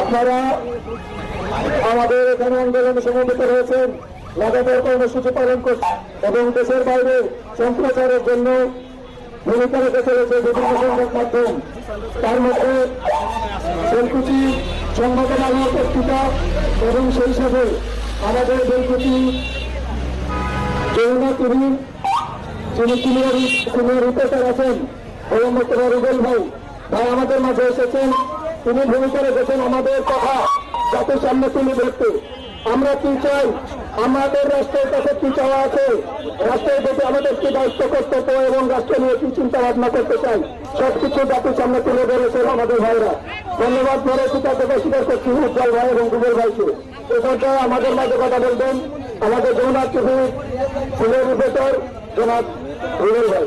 আপনারা আমাদের এখানে আন্দোলনে সমন্বিত রয়েছেন লাগাতার কর্মসূচি পালন করছেন এবং দেশের বাইরে সম্প্রচারের জন্য ভূমিকা রেখে চলেছে বিভিন্ন সংবাদ মাধ্যম। তার মধ্যে বেলকুচি সংবাদের আলো পত্রিকা এবং সেই সাথে আমাদের বেলকুচি যমুনা টিভি যিনি সিনিয়র সিনিয়র রিপোর্টার আছেন মোহাম্মদ রুবেল ভাই ভাই আমাদের মাঝে এসেছেন। তিনি ভূমিকা রেখেছেন আমাদের কথা জাতির সামনে তুলে ধরতে আমরা কি চাই? আমাদের রাষ্ট্রের কাছে কি চাওয়া আছে? রাষ্ট্রের প্রতি আমাদের কি দায়িত্ব, কর্তব্য এবং রাষ্ট্র নিয়ে কি চিন্তা ভাবনা করতে চাই? সবকিছু জাতির সামনে তুলে ধরেছেন আমাদের ভাইরা। ধন্যবাদ পরে কৃতজ্ঞতা স্বীকার করছি উজ্জ্বল ভাই এবং রুবেল ভাইকে। এ আমাদের মাঝে কথা বলবেন আমাদের যমুনা টিভির সিনিয়র রিপোর্টার জনাব রুবেল ভাই।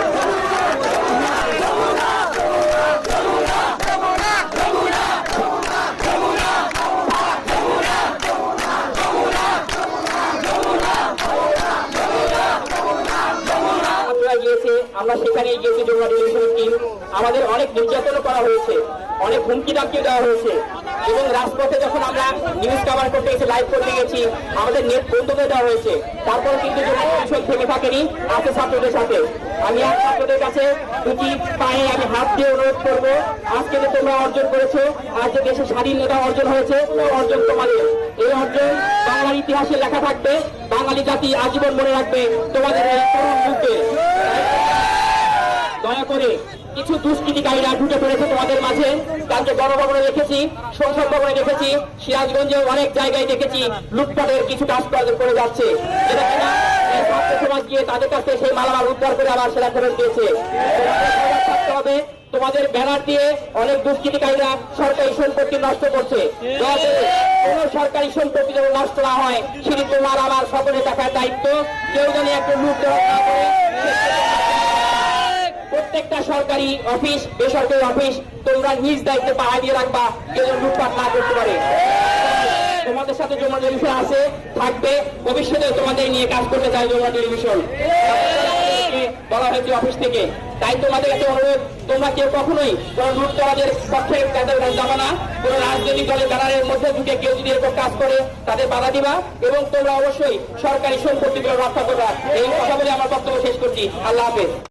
আপনারা গিয়েছে আমরা সেখানে গিয়েছি যমুনা টেলিভিশনের আমাদের অনেক নির্যাতন করা হয়েছে, অনেক হুমকি দামকিও দেওয়া হয়েছে। এবং রাজপথে যখন আমরা নিউজ কাভার করতে গেছি লাইভ করতে গেছি, আমাদের নেট বন্ধ করে দেওয়া হয়েছে। তারপর কিন্তু যমুনা থেকে থাকেনি আছে ছাত্রদের সাথে। আমি আর ছাত্রদের কাছে দুটি পায়ে আমি হাত দিয়ে অনুরোধ করব, আজকে যে তোমরা অর্জন করেছ, আজ যে দেশের স্বাধীনতা অর্জন হয়েছে অর্জন তোমাদের। এই অর্জন বাংলার ইতিহাসে লেখা থাকবে, বাঙালি জাতি আজীবন মনে রাখবে তোমাদের এই তরুণ দয়া করে কিছু দুষ্কৃতিকারীরা ঢুকে পড়েছে তোমাদের মাঝে। কালকে বড় ভবনে দেখেছি, সংসদ ভবনে দেখেছি সিরাজগঞ্জে অনেক জায়গায় দেখেছি, লুটপাটের কিছু কাজ করে- যাচ্ছে। যেটা গিয়ে তাদের কাছ সেই মালামাল উদ্ধার করে আবার সেটা ফেরত দিয়েছে। থাকতে হবে, তোমাদের ব্যানার দিয়ে অনেক দুষ্কৃতিকারীরা সরকারি সম্পত্তি নষ্ট করছে। কোন সরকারি সম্পত্তি যেন নষ্ট না হয়, সেটি তোমার আমার সকলের টাকার দায়িত্ব। কেউ যেন একটু লুট না করে সরকারি অফিস, বেসরকারি অফিস, তোমরা নিজ দায়িত্বে পাহাড় দিয়ে রাখবা, কেউ লুটপাট না করতে পারে। তোমাদের সাথে যমুনা টেলিভিশন আছে, থাকবে। ভবিষ্যতে তোমাদের নিয়ে কাজ করতে চাই যমুনা টেলিভিশন। বলা হয়েছে অফিস থেকে। তাই তোমাদের অনুরোধ, তোমরা কেউ কখনোই কোন লুটতরাজের পক্ষে তাদের না। কোন রাজনৈতিক দলের ব্যানারের মধ্যে ঢুকে কেউ যদি এরকম কাজ করে, তাদের বাধা দিবা এবং তোমরা অবশ্যই সরকারি সম্পত্তিগুলো রক্ষা করবা। এই কথা বলে আমার বক্তব্য শেষ করছি। আল্লাহ হাফেজ।